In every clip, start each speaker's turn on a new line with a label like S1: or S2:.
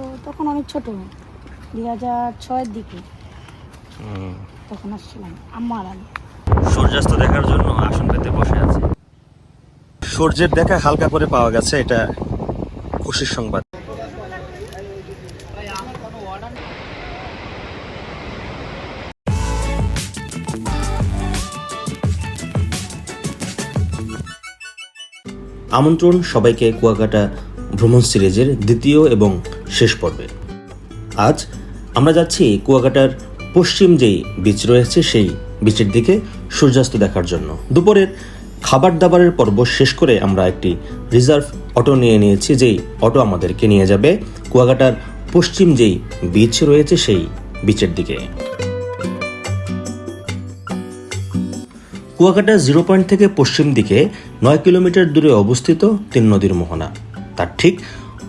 S1: তো তখন অনেক ছোট। দুই হাজার ছয়ের দিকে। তখন আসছিলাম আম্মা আর
S2: সূর্যাস্ত দেখার জন্য আসন পেতে বসে আছে। সূর্যের দেখা হালকা করে পাওয়া গেছে এটা খুশির সংবাদ। আমন্ত্রণ সবাইকে কুয়াকাটা ভ্রমণ সিরিজের দ্বিতীয় এবং শেষ পর্বে। আজ আমরা যাচ্ছি কুয়াকাটার পশ্চিম যেই বীচ রয়েছে, সেই বিচের দিকে সূর্যাস্ত দেখার জন্য। দুপুরের খাবার দাবারের পর্ব শেষ করে আমরা একটি রিজার্ভ অটো নিয়ে নিয়েছি, যেই অটো আমাদেরকে নিয়ে যাবে কুয়াকাটার পশ্চিম যেই বীচ রয়েছে, সেই বিচের দিকে। কুয়াকাটা জিরো পয়েন্ট থেকে পশ্চিম দিকে নয় কিলোমিটার দূরে অবস্থিত তিন নদীর মোহনা। তার ঠিক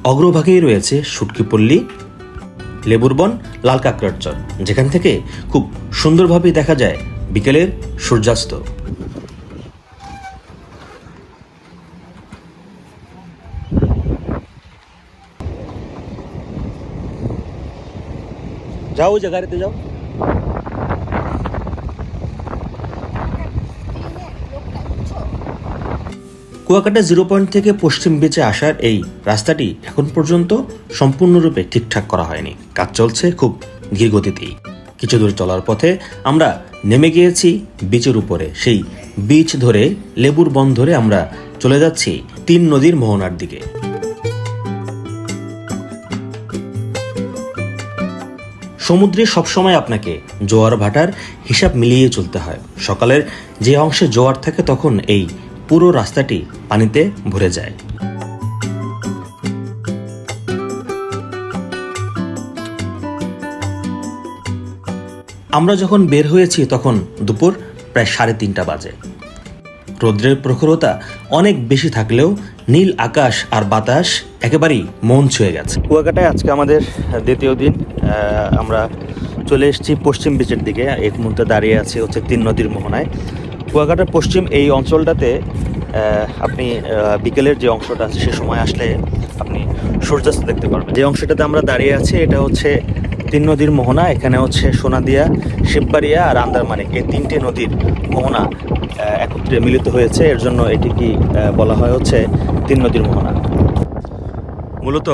S2: অগ্রভাগেই রয়েছে সুটকিপল্লী লেবুরবন লাল কাঁকড়ার যেখান থেকে খুব সুন্দরভাবে দেখা যায় বিকেলের সূর্যাস্ত। যাও জায়গাতে যাও। কুয়াকাটা জিরো পয়েন্ট থেকে পশ্চিম বিচে আসার এই রাস্তাটি এখন পর্যন্ত সম্পূর্ণরূপে ঠিকঠাক করা হয়নি। কাজ চলছে খুব ধীর গতিতেই কিছু দূর চলার পথে আমরা নেমে গিয়েছি বিচের উপরে। সেই বিচ ধরে, লেবুর বন ধরে আমরা চলে যাচ্ছি তিন নদীর মোহনার দিকে। সমুদ্রে সবসময় আপনাকে জোয়ার ভাটার হিসাব মিলিয়ে চলতে হয়। সকালের যে অংশে জোয়ার থাকে তখন এই পুরো রাস্তাটি পানিতে ভরে যায়। আমরা যখন বের হয়েছি তখন দুপুর প্রায় সাড়ে তিনটা বাজে। রৌদ্রের প্রখরতা অনেক বেশি থাকলেও নীল আকাশ আর বাতাস একেবারেই মন ছুঁয়ে গেছে। কুয়াকাটায় আজকে আমাদের দ্বিতীয় দিন আমরা চলে এসেছি পশ্চিম বিচের দিকে। এক মুহূর্তে দাঁড়িয়ে আছি হচ্ছে তিন নদীর মোহনায়। কুয়াকাটার পশ্চিম এই অঞ্চলটাতে আপনি বিকেলের যে অংশটা আছে, সে সময় আসলে আপনি সূর্যাস্ত দেখতে পারবেন। যে অংশটাতে আমরা দাঁড়িয়ে আছি, এটা হচ্ছে তিন নদীর মোহনা, এখানে হচ্ছে সোনাদিয়া, শিববাড়িয়া আর আন্দারমানিক। এই তিনটে নদীর মোহনা একত্রে মিলিত হয়েছে। এর জন্য এটি কি বলা হয় হচ্ছে তিন নদীর মোহনা। মূলত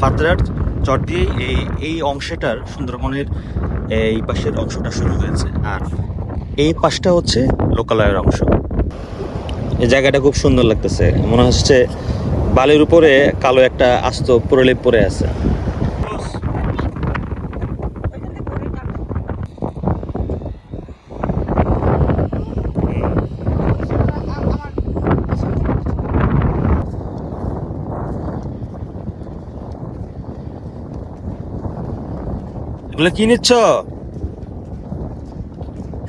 S2: ফাতরার চর দিয়ে এই এই অংশটার সুন্দরবনের, এই পাশের অংশটা শুরু হয়েছে। আর এই পাশটা হচ্ছে লোকালয়ের অংশ। এই জায়গাটা খুব সুন্দর লাগতেছে। মনে হচ্ছে বালির উপরে কালো একটা আস্ত প্রলেপ পরে আছে। এগুলো কি নিচ্ছ?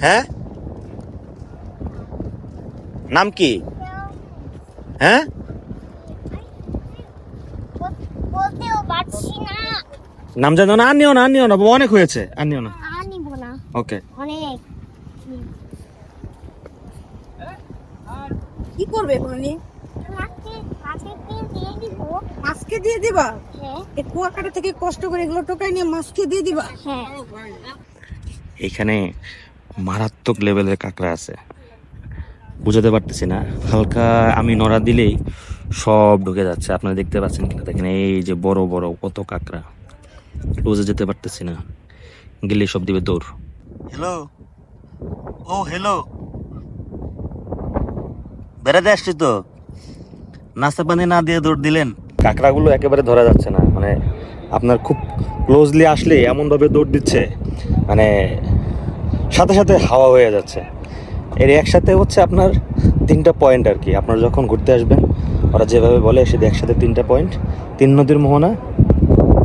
S2: হ্যাঁ? নাম কি? হ্যাঁ?
S3: বলতেও পারছি না
S2: নাম জানো না? আর নিও না আর নিও না অনেক হয়েছে। আর নিও না। ওকে।
S3: অনেক
S4: কি করবে
S3: মাছকে দিয়ে দিব
S4: মাছকে দিয়ে দিবা?
S3: হ্যাঁ।
S4: এই কুয়াকাটা থেকে কষ্ট করে এগুলো টোকাই নিয়ে মাছকে দিয়ে দিবা?
S3: হ্যাঁ।
S2: এখানে মারাত্মক লেভেলের কাঁকড়া আছে। বুঝাতে পারতেছি না। হালকা আমি নড়া দিলেই সব ঢুকে যাচ্ছে। আপনারা দেখতে পাচ্ছেন কিনা? দেখেন এই যে বড় বড় কত কাঁকড়া। বুঝে যেতে পারতেছি না। গেলে সব দিবে দৌড়। হ্যালো ও হ্যালো বেড়াতে আসছি তো? নাস্তা পানি না দিয়ে দৌড় দিলেন? কাঁকড়াগুলো একেবারে ধরা যাচ্ছে না। মানে আপনার খুব ক্লোজলি আসলে এমনভাবে দৌড় দিচ্ছে মানে সাথে সাথে হাওয়া হয়ে যাচ্ছে। এর একসাথে হচ্ছে আপনার তিনটা পয়েন্ট আর কি। আপনারা যখন ঘুরতে আসবেন, ওরা যেভাবে বলে সেটা একসাথে তিনটা পয়েন্ট তিন নদীর মোহনা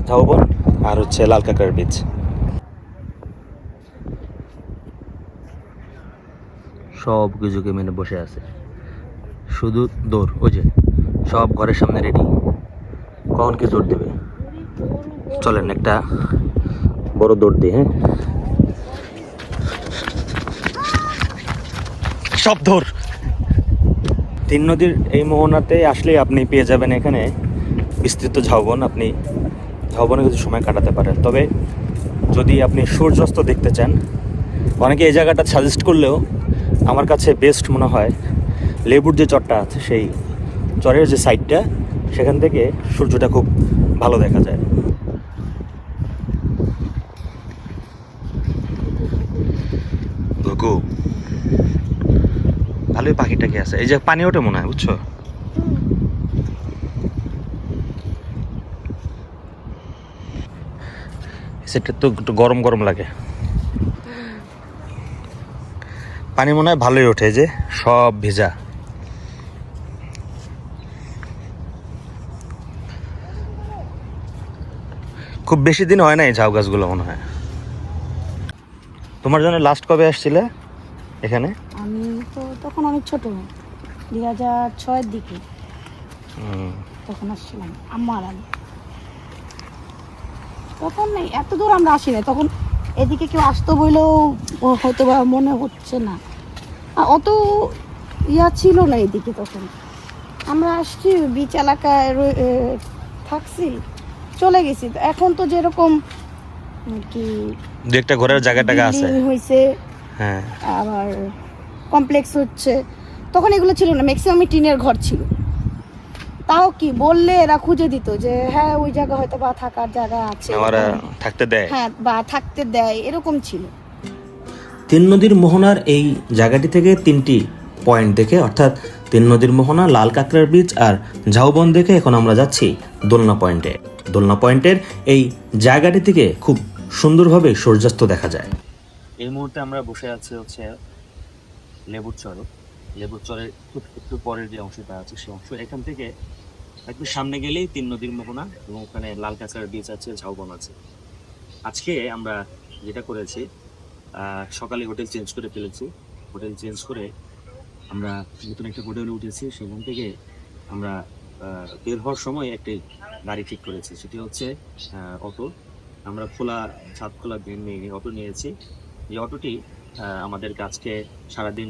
S2: ঝাউবন আর হচ্ছে লাল কাঁকড়ার বীজ সব কিছুকে মেনে বসে আছে। শুধু দৌড়, ওই যে সব ঘরের সামনে রেডি কখন কি দৌড় দেবে? চলেন একটা বড় দৌড় দিই হ্যাঁ? সব ধর। তিন নদীর এই মোহনাতে আসলে আপনি পেয়ে যাবেন এখানে বিস্তৃত ঝাউবন। আপনি ঝাউবনে কিছু সময় কাটাতে পারেন। তবে যদি আপনি সূর্যাস্ত দেখতে চান অনেকে এই জায়গাটা সাজেস্ট করলেও আমার কাছে বেস্ট মনে হয় লেবুর যে চরটা আছে সেই চরের যে সাইডটা সেখান থেকে সূর্যটা খুব ভালো দেখা যায়। ঘুঘু ভালোই পাখিটাকে আছে। এই যে পানি ওঠে মনে হয়, বুঝছ? সেটা তো একটু গরম গরম লাগে। পানি মনে হয় ভালোই ওঠে যে সব ভেজা। খুব বেশি দিন হয় না এই ঝাউ গাছগুলো মনে হয়। তোমার জন্য লাস্ট কবে আসছিলে এখানে?
S1: অনেক ছোট দুই হাজার ছয়ের দিকে। তখন আসছিলাম আমার আমি। তখন নেই এত দূর আমরা আসি না তখন এদিকে কেউ আসতো বলেও ও- হয়তো বা মনে হচ্ছে না। অত ইয়া ছিল না এদিকে তখন। আমরা আসছি বিচ এলাকায় থাকছি চলে গেছি। এখন তো যেরকম কি
S2: দু একটা ঘোরার জায়গা টাগা আছে
S1: হয়েছে
S2: হ্যাঁ।
S1: আবার কমপ্লেক্স হচ্ছে। তখন এগুলো ছিল না ম্যাক্সিমামই টিনের ঘর ছিল। তাও কি বললে এরা খুঁজে দিত যে হ্যাঁ ওই জায়গা হয়তো বা থাকার জায়গা আছে।
S2: থাকতে দেয়।
S1: হ্যাঁ বা থাকতে দেয় এরকম ছিল।
S2: তিন নদীর মোহনার এই জায়গাটি থেকে তিনটি পয়েন্ট দেখে অর্থাৎ তিন নদীর মোহনা লাল কাঁকড়ার বীচ আর ঝাউবন দেখে এখন আমরা যাচ্ছি দোলনা পয়েন্টে। দোলনা পয়েন্টের এই জায়গাটি থেকে খুব সুন্দরভাবে সূর্যাস্ত দেখা যায়। এই মুহূর্তে আমরা বসে আছি হচ্ছে লেবুর চরে। লেবুর চরের একটু পরের যে অংশটা আছে সেই অংশ এখান থেকে একটু সামনে গেলেই তিন নদীর মোহনা এবং ওখানে লাল কাঁকড়ার বীচ আছে, ঝাউবন আছে। আজকে আমরা যেটা করেছি সকালে হোটেল চেঞ্জ করে ফেলেছি। হোটেল চেঞ্জ করে আমরা নতুন একটা হোটেলে উঠেছি, সেখান থেকে আমরা বের হওয়ার সময় একটি গাড়ি ঠিক করেছি। সেটি হচ্ছে অটো। আমরা খোলা ছাদ খোলা ভ্যান নিয়ে, অটো নিয়েছি। এই অটোটি আহ, আমাদেরকে আজকে সারাদিন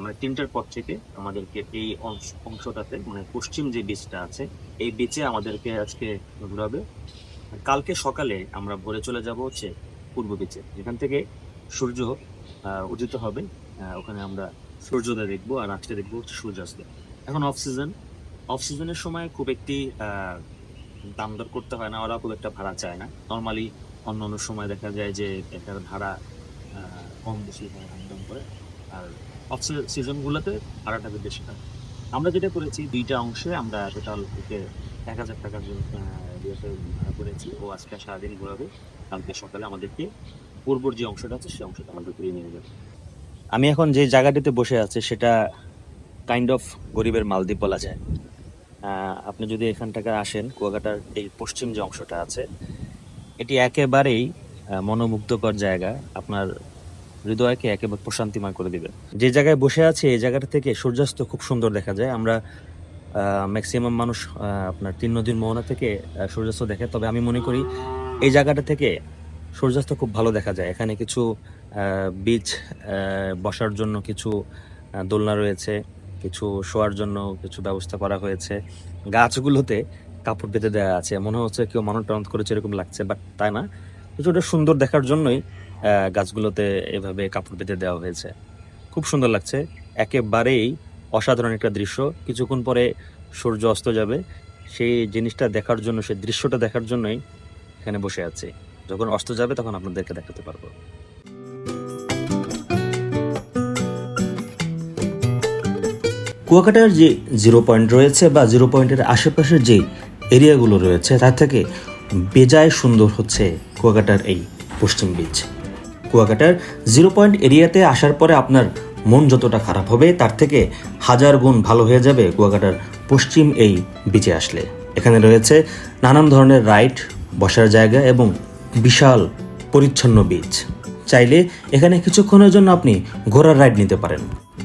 S2: মানে তিনটার পর থেকে আমাদেরকে এই অংশ- অংশটাতে মানে পশ্চিম যে বীচটা আছে এই বিচে আমাদেরকে আজকে ঘুরাবে। কালকে সকালে আমরা ভোরে চলে যাব হচ্ছে পূর্ব বিচে যেখান থেকে সূর্য উদিত হবে ওখানে আমরা সূর্যোদয় দেখব আর আজকে দেখব হচ্ছে সূর্যাস্ত। এখন অফ সিজন অফ সিজনের সময় খুব একটি দাম দর করতে হয় না ওরা খুব একটা ভাড়া চায় না। নর্মালি অন্য অন্য সময় দেখা যায় যে একটা ভাড়া কম বেশি হয় দাম করে। আর অফ সিজনগুলোতে ভাড়াটা বেশি হয়। আমরা যেটা করেছি, দুইটা অংশে আমরা টোটাল ওকে এক হাজার টাকার জন্য ভাড়া করেছি। ও আজকে সারাদিন ঘোরাবে। কালকে সকালে আমাদেরকে পূর্বর যে অংশটা আছে সেই অংশটা আমাদের ঘুরিয়ে নিয়ে যাবে। আমি এখন যে জায়গাটিতে বসে আছি, সেটা কাইন্ড অফ গরিবের মালদ্বীপ বলা যায়। আপনি যদি এখান থেকে আসেন, কুয়াকাটার এই পশ্চিম যে অংশটা আছে, এটি একেবারেই মনোমুগ্ধকর জায়গা। আপনার হৃদয়কে একেবারে প্রশান্তিময় করে দিবে। যে জায়গায় বসে আছে, এই জায়গাটা থেকে সূর্যাস্ত খুব সুন্দর দেখা যায়। আমরা ম্যাক্সিমাম মানুষ আপনার তিন নদীর মোহনা থেকে সূর্যাস্ত দেখে। তবে আমি মনে করি, এই জায়গাটা থেকে সূর্যাস্ত খুব ভালো দেখা যায়। এখানে কিছু বিচ বসার জন্য কিছু দোলনা রয়েছে। কিছু শোয়ার জন্য কিছু ব্যবস্থা করা হয়েছে। গাছগুলোতে কাপড় বেঁধে দেওয়া আছে। মনে হচ্ছে কেউ মানব টানত করেছে, এরকম লাগছে বাট তাই না। কিছুটা সুন্দর দেখার জন্যই গাছগুলোতে এভাবে কাপড় বেঁধে দেওয়া হয়েছে। খুব সুন্দর লাগছে। একেবারেই অসাধারণ একটা দৃশ্য। কিছুক্ষণ পরে সূর্য অস্ত যাবে। সেই জিনিসটা দেখার জন্য, সেই দৃশ্যটা দেখার জন্যই এখানে বসে আছি। যখন অস্ত যাবে, তখন আপনাদেরকে দেখাতে পারব। কুয়াকাটার যে জিরো পয়েন্ট রয়েছে বা জিরো পয়েন্টের আশেপাশের যে এরিয়াগুলো রয়েছে, তার থেকে বেজায় সুন্দর হচ্ছে কুয়াকাটার এই পশ্চিম বিচ কুয়াকাটার জিরো পয়েন্ট এরিয়াতে আসার পরে আপনার মন যতটা খারাপ হবে, তার থেকে হাজার গুণ ভালো হয়ে যাবে কুয়াকাটার পশ্চিম এই বিচে আসলে। এখানে রয়েছে নানান ধরনের রাইড বসার জায়গা এবং বিশাল পরিচ্ছন্ন বিচ চাইলে এখানে কিছুক্ষণের জন্য আপনি ঘোড়ার রাইড নিতে পারেন।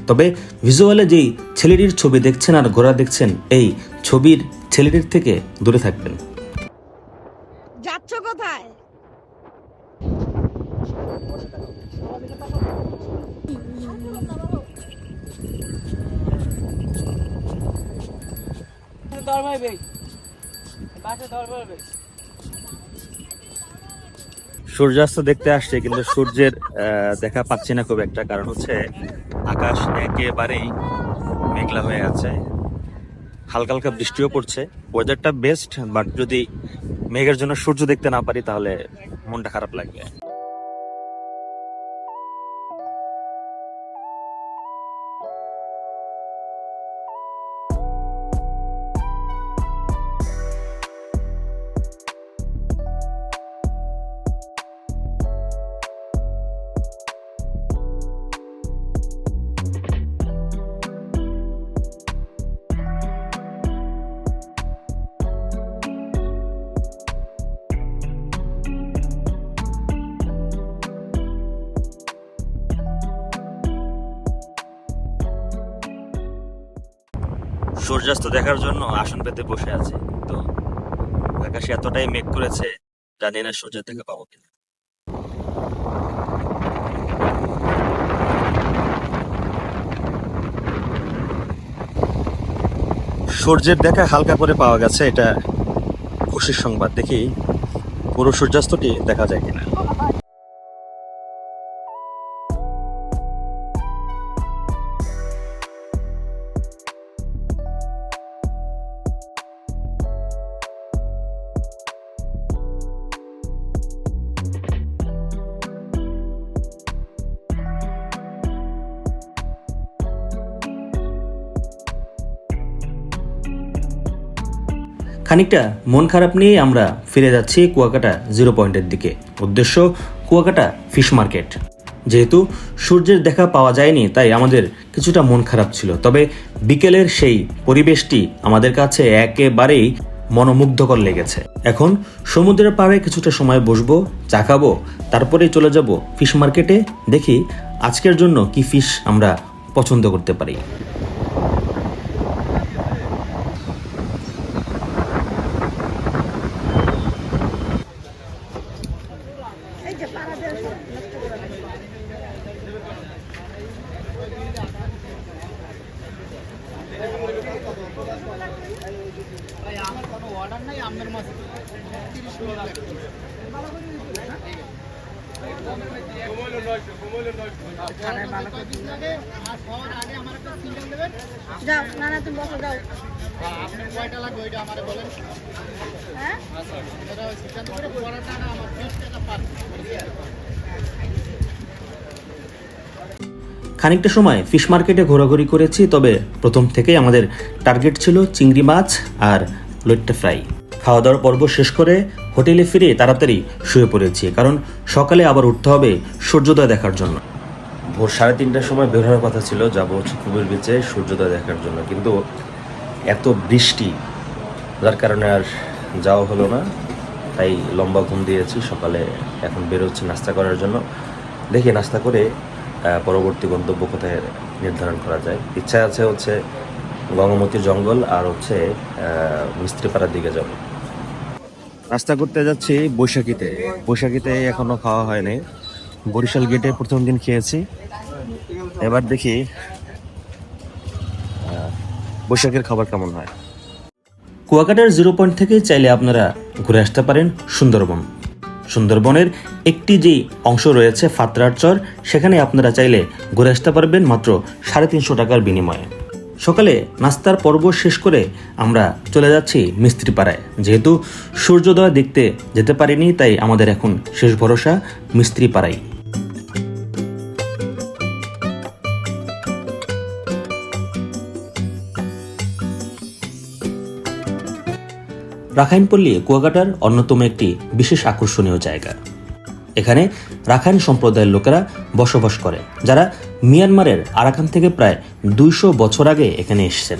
S2: তবে ভিজুয়ালে যেই ছেলেটির ছবি দেখছেন আর ঘোড়া দেখছেন, এই ছবির ছেলেটির থেকে দূরে থাকবেন। সূর্যাস্ত দেখতে আসছে, কিন্তু সূর্যের দেখা পাচ্ছি না খুব একটা, কারণ হচ্ছে আকাশ একেবারেই মেঘলা হয়ে আছে। হালকা হালকা বৃষ্টিও পড়ছে। ওয়েদারটা বেস্ট বাট যদি মেঘের জন্য সূর্য দেখতে না পারি, তাহলে মনটা খারাপ লাগবে। সূর্যাস্ত দেখার জন্য আসন পেতে বসে আছে তো আকাশে এতটাই মেঘ করেছে, জানি না সূর্যের দেখা পাবো কিনা। সূর্যের দেখা হালকা করে পাওয়া গেছে, এটা খুশির সংবাদ। দেখি পুরো সূর্যাস্তটি দেখা যায় কিনা। খানিকটা মন খারাপ নিয়ে আমরা ফিরে যাচ্ছি কুয়াকাটা জিরো পয়েন্টের দিকে। উদ্দেশ্য, কুয়াকাটা ফিশ মার্কেট। যেহেতু সূর্যের দেখা পাওয়া যায়নি, তাই আমাদের কিছুটা মন খারাপ ছিল। তবে বিকেলের সেই পরিবেশটি আমাদের কাছে একেবারেই মনোমুগ্ধকর লেগেছে। এখন সমুদ্রের পাড়ে কিছুটা সময় বসবো, চা খাব, তারপরেই চলে যাব ফিশ মার্কেটে, দেখি আজকের জন্য কি ফিশ আমরা পছন্দ করতে পারি
S1: এই যে পাড়া দিয়ে নষ্ট করে দেয়। যাও না না তুমি বসো যাও। হ্যাঁ?
S2: খানিকটা সময় ফিশ মার্কেটে ঘোরাঘুরি করেছি তবে প্রথম থেকেই আমাদের টার্গেট ছিল চিংড়ি মাছ আর লইট্টা ফ্রাই। খাওয়া দাওয়ার পর্ব শেষ করে হোটেলে ফিরে তাড়াতাড়ি শুয়ে পড়েছি, কারণ সকালে আবার উঠতে হবে সূর্যোদয় দেখার জন্য। ভোর সাড়ে তিনটার সময় বের হওয়ার কথা ছিল, যাব হচ্ছে কুমির বিচে সূর্যোদয় দেখার জন্য, কিন্তু এত বৃষ্টি, যার কারণে আর যাওয়া হলো না। তাই লম্বা ঘুম দিয়েছি, সকালে এখন বেরোচ্ছি নাস্তা করার জন্য। দেখি নাস্তা করে পরবর্তী গন্তব্য কোথায় নির্ধারণ করা যায়। ইচ্ছা আছে হচ্ছে গঙ্গমতির জঙ্গল আর হচ্ছে আহ, মিস্ত্রিপাড়ার দিকে যাব। নাস্তা করতে যাচ্ছি বৈশাখীতে। বৈশাখীতে এখনও খাওয়া হয়নি। বরিশাল গেটে প্রথম দিন খেয়েছি। এবার দেখি আহ, বৈশাখের খাবার কেমন হয়। কুয়াকাটার জিরো পয়েন্ট থেকে চাইলে আপনারা ঘুরে আসতে পারেন সুন্দরবন। সুন্দরবনের একটি যে অংশ রয়েছে ফাতরার চর সেখানে আপনারা চাইলে ঘুরে আসতে পারবেন মাত্র সাড়ে তিনশো টাকার বিনিময়ে। সকালে নাস্তার পর্ব শেষ করে আমরা চলে যাচ্ছি মিস্ত্রিপাড়ায়। যেহেতু সূর্যোদয় দেখতে যেতে পারিনি, তাই আমাদের এখন শেষ ভরসা মিস্ত্রিপাড়ায় রাখাইনপল্লী কুয়াকাটার অন্যতম একটি বিশেষ আকর্ষণীয় জায়গা। এখানে রাখাইন সম্প্রদায়ের লোকেরা বসবাস করে, যারা মিয়ানমারের আরাকান থেকে প্রায় দুইশো বছর আগে এখানে এসেছেন।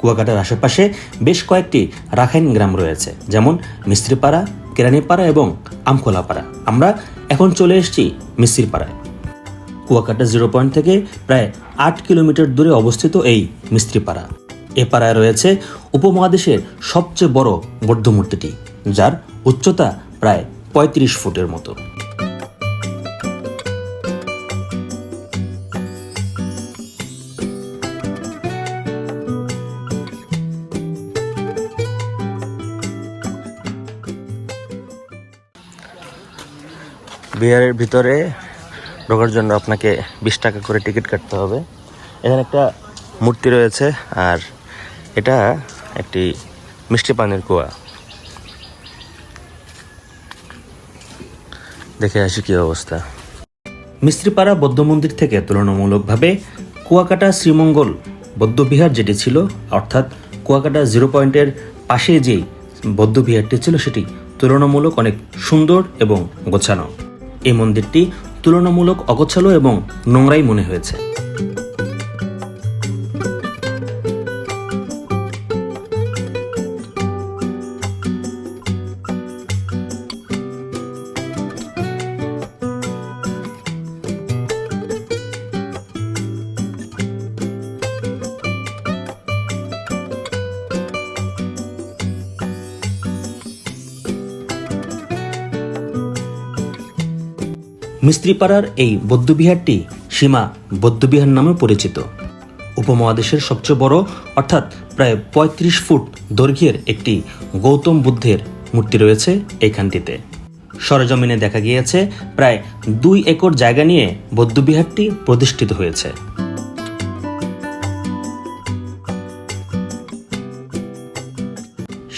S2: কুয়াকাটার আশেপাশে বেশ কয়েকটি রাখাইন গ্রাম রয়েছে, যেমন মিস্ত্রিপাড়া, কেরানিপাড়া এবং আমখোলাপাড়া। আমরা এখন চলে এসেছি মিস্ত্রিপাড়ায়। কুয়াকাটা জিরো পয়েন্ট থেকে প্রায় আট কিলোমিটার দূরে অবস্থিত এই মিস্ত্রিপাড়া। এ পাড়ায় রয়েছে উপমহাদেশের সবচেয়ে বড় বৌদ্ধ মূর্তিটি যার উচ্চতা প্রায় পঁয়ত্রিশ ফুটের মতো। বিহারের ভিতরে ঢোকার জন্য আপনাকে বিশ টাকা করে টিকিট কাটতে হবে। এখানে একটা মূর্তি রয়েছে আর এটা একটি মিষ্টি পানির কুয়া। দেখে আসি কি অবস্থা। মিস্ত্রিপাড়া বৌদ্ধ মন্দির থেকে তুলনামূলকভাবে কুয়াকাটা শ্রীমঙ্গল বৌদ্ধবিহার যেটি ছিল, অর্থাৎ কুয়াকাটা জিরো পয়েন্টের পাশে যেই বৌদ্ধবিহারটি ছিল, সেটি তুলনামূলক অনেক সুন্দর এবং গোছানো। এই মন্দিরটি তুলনামূলক অগোছালো এবং নোংরাই মনে হয়েছে। মিস্ত্রিপাড়ার এই বৌদ্ধবিহারটি সীমা বৌদ্ধবিহার নামে পরিচিত। উপমহাদেশের সবচেয়ে বড়, অর্থাৎ প্রায় ৩৫ ফুট দৈর্ঘ্যের একটি গৌতম বুদ্ধের মূর্তি রয়েছে এইখানটিতে। সরজমিনে দেখা গিয়েছে, প্রায় দুই একর জায়গা নিয়ে বৌদ্ধবিহারটি প্রতিষ্ঠিত হয়েছে।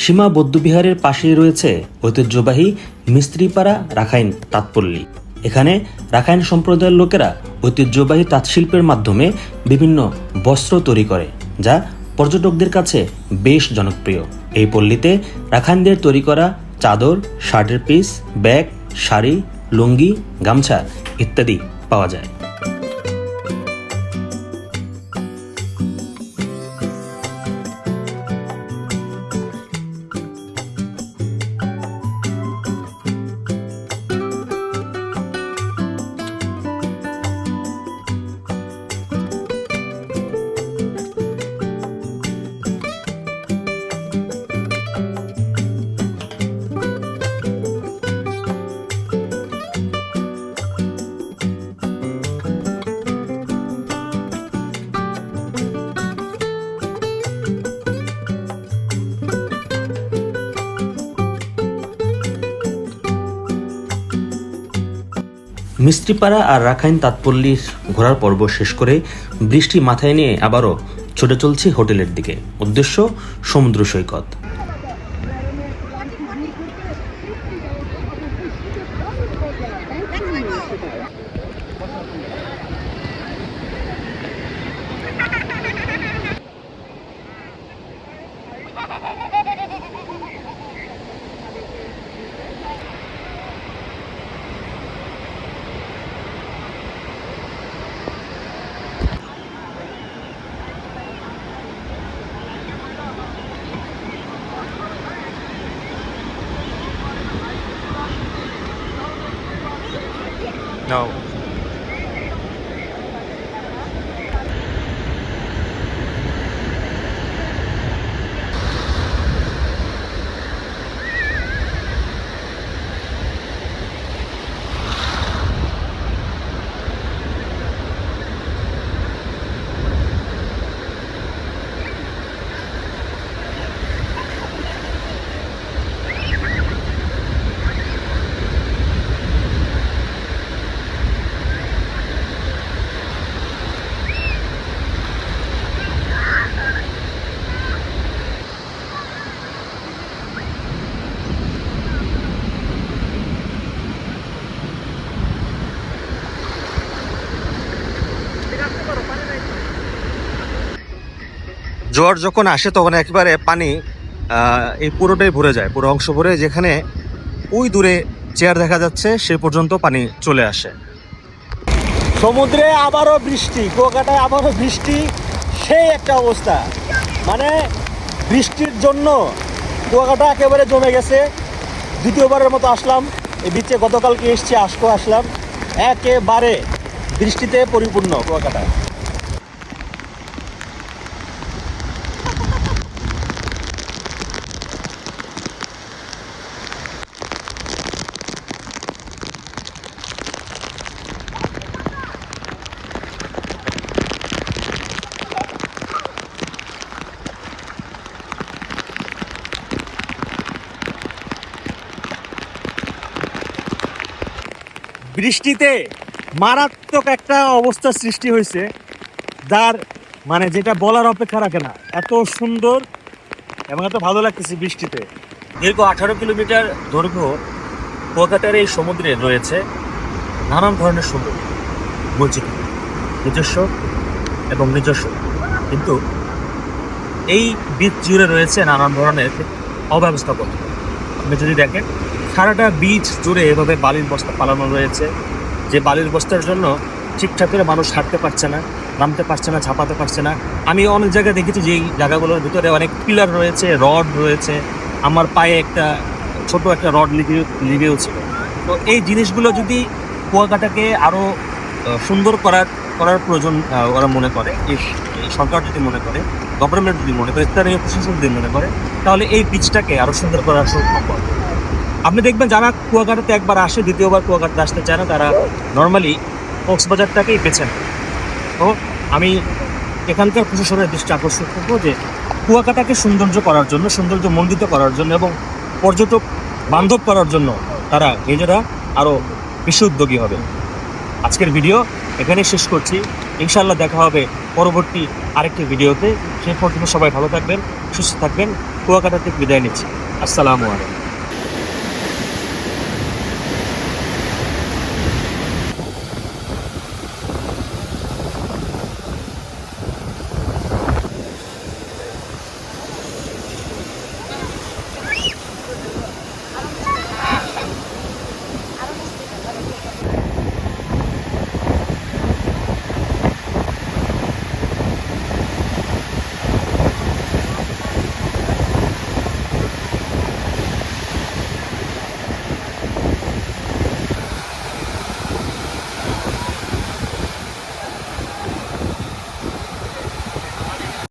S2: সীমা বৌদ্ধবিহারের পাশেই রয়েছে ঐতিহ্যবাহী মিস্ত্রিপাড়া রাখাইন তাঁতপল্লী এখানে রাখাইন সম্প্রদায়ের লোকেরা ঐতিহ্যবাহী তাঁতশিল্পের মাধ্যমে বিভিন্ন বস্ত্র তৈরি করে, যা পর্যটকদের কাছে বেশ জনপ্রিয়। এই পল্লীতে রাখাইনদের তৈরি করা চাদর, শার্টের পিস, ব্যাগ, শাড়ি, লুঙ্গি, গামছা ইত্যাদি পাওয়া যায়। মিস্ত্রিপাড়া আর রাখাইন তাৎপল্লীর ঘোরার পর্ব শেষ করে বৃষ্টি মাথায় নিয়ে আবারও ছুটে চলছি হোটেলের দিকে। উদ্দেশ্য সমুদ্র সৈকত। জোয়ার যখন আসে, তখন একেবারে পানি এই পুরোটাই ভরে যায়, পুরো অংশ ভরে, যেখানে ওই দূরে চেয়ার দেখা যাচ্ছে, সে পর্যন্ত পানি চলে আসে।
S5: সমুদ্রে আবারও বৃষ্টি, কুয়াকাটায় আবারও বৃষ্টি, সেই একটা অবস্থা। মানে বৃষ্টির জন্য কুয়াকাটা একেবারে জমে গেছে। দ্বিতীয়বারের মতো আসলাম, এই বিচে গতকালকে এসছে, আজকেও আসলাম। একেবারে বৃষ্টিতে পরিপূর্ণ কুয়াকাটা।
S2: বৃষ্টিতে মারাত্মক একটা অবস্থার সৃষ্টি হয়েছে, যার মানে যেটা বলার অপেক্ষা রাখে না। এত সুন্দর এবং এত ভালো লাগতেছে বৃষ্টিতে। দীর্ঘ আঠারো কিলোমিটার দৈর্ঘ্য কলকাতার এই সমুদ্রে রয়েছে নানান ধরনের সুন্দর বৈচিত্র্য, নিজস্ব এবং নিজস্ব। কিন্তু এই বীচ জুড়ে রয়েছে নানান ধরনের অব্যবস্থাপনা। আপনি যদি দেখেন সারাটা বীজ জুড়ে এভাবে বালির বস্তা পালানো রয়েছে। যে বালির বস্তার জন্য ঠিকঠাক করে মানুষ হাঁটতে পারছে না, নামতে পারছে না, ঝাঁপাতে পারছে না। আমি অনেক জায়গায় দেখেছি যে এই জায়গাগুলোর ভিতরে অনেক পিলার রয়েছে, রড রয়েছে। আমার পায়ে একটা ছোট একটা রড লিগে, লিগেও ছিল। তো এই জিনিসগুলো যদি কুয়াকাটাকে আরও সুন্দর করার করার প্রয়োজন ওরা মনে করে সরকার যদি মনে করে গভর্নমেন্ট যদি মনে করে, স্থানীয় প্রশাসন যদি মনে করে, তাহলে এই বীজটাকে আরও সুন্দর করা সম্ভব আপনি দেখবেন যারা কুয়াকাটাতে একবার আসে, দ্বিতীয়বার কুয়াকাটাতে আসতে চায় না, তারা নর্মালি কক্সবাজারটাকেই বেছে তো আমি এখানকার প্রশাসনের দৃষ্টি আকর্ষণ করব যে কুয়াকাটাকে সৌন্দর্য করার জন্য, সৌন্দর্য মণ্ডিত করার জন্য এবং পর্যটক বান্ধব করার জন্য তারা নিজেরা আরও বেশি উদ্যোগী হবে। আজকের ভিডিও এখানেই শেষ করছি। ইনশাল্লাহ দেখা হবে পরবর্তী আরেকটি ভিডিওতে। সেই পর্যন্ত সবাই ভালো থাকবেন, সুস্থ থাকবেন। কুয়াকাটা থেকে বিদায় নিচ্ছি। আসসালামু আলাইকুম।